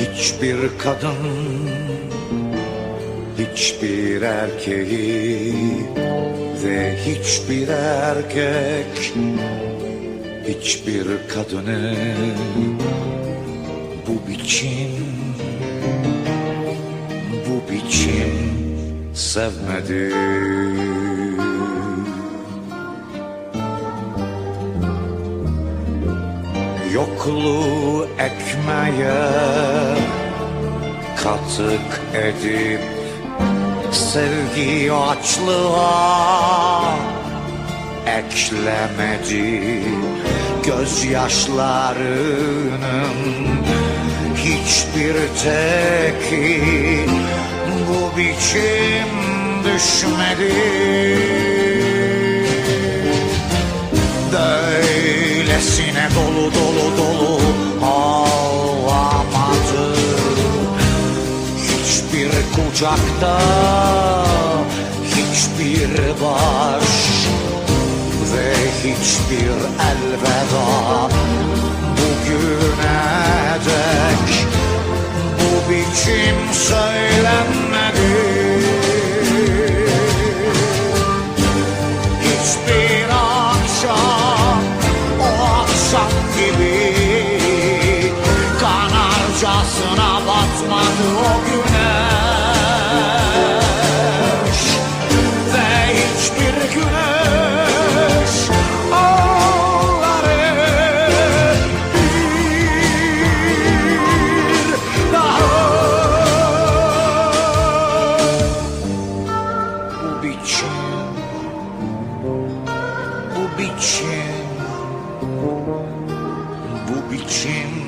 Hiçbir kadın Hiçbir erkeği Ve hiçbir erkek Hiçbir kadını Bu biçim Bu biçim Sevmedi Yokluğu ekmeğe katık edip Sevgi açlığa eklemedi Gözyaşlarının hiçbir teki. Bu biçim düşmedi kucakta hiçbir baş Ve hiçbir elveda. Bugüne dek Bu biçim söylenmedi. Hiçbir akşam akşam gibi Kanarcasına batmadı o güneş biçim. Bu biçim